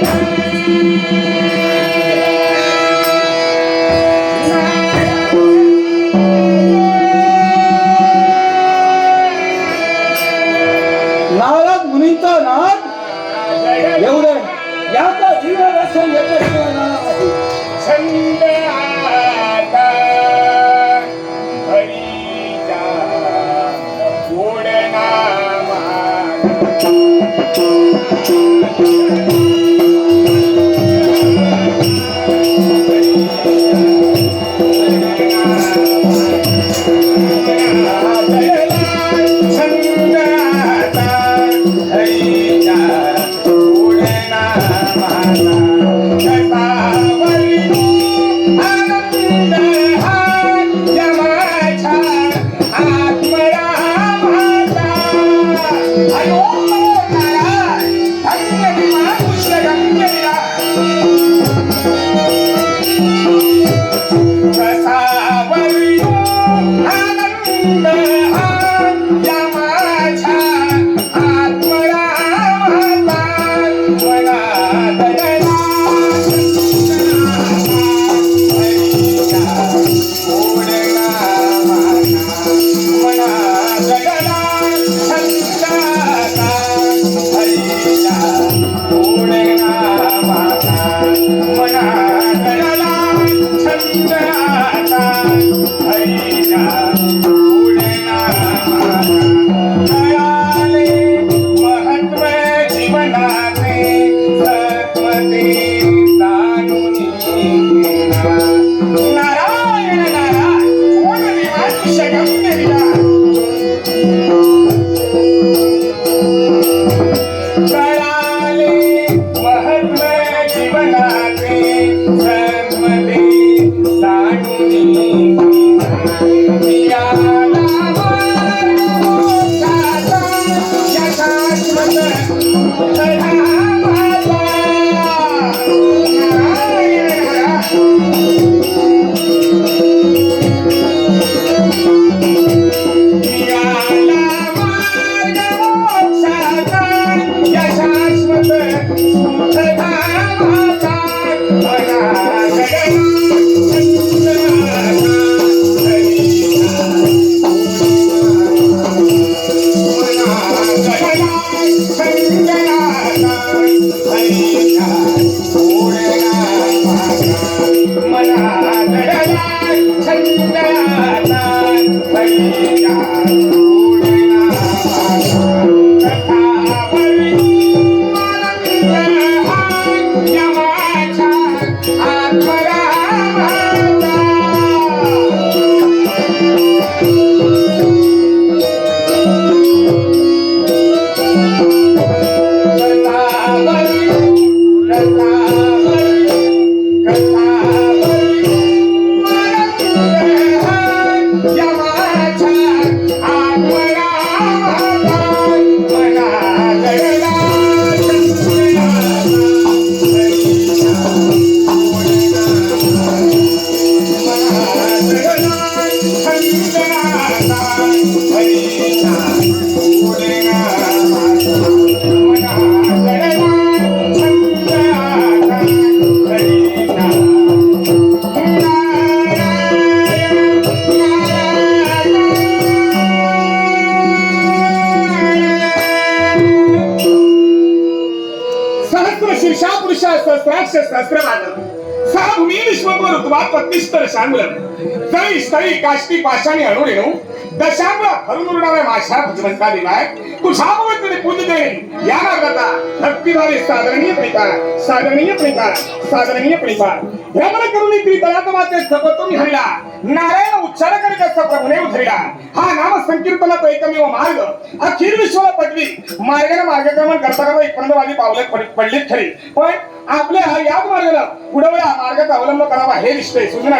Música da da आत्मरामाचा सहस्र शीर्षा पुरुषा सहस्राक्ष सहस्रवादन सहा भूमी विश्वको ऋतुवा पत्नीस्तर सांगलं जळी स्थळी काष्टी पाषाणी अणुरेणू दशांग हरून उरणाऱ्या माशा भजवंता दिलाय तुझा भगवंतने पूज देईन या मार्गाचा भक्तिभावे साधरणीय प्रिकार साधरणीय प्रिकार साधरणीय प्रिकार. भ्रमण करून त्रितलातमाचे जपतो मी हरिला. नारायण उच्चार करीत असता प्रभुने उधरिला हा नाम संकीर्तनात एकमेव मार्ग. अखिल विश्वाला पडली मार्गाने मार्गक्रमण करता करता एकपर्यंतवादी पावले पड- पडलीत खरी. पण आपल्या याच मार्गाला पुढे मार्गाचा अवलंब करावा हे निश्चय. सुजना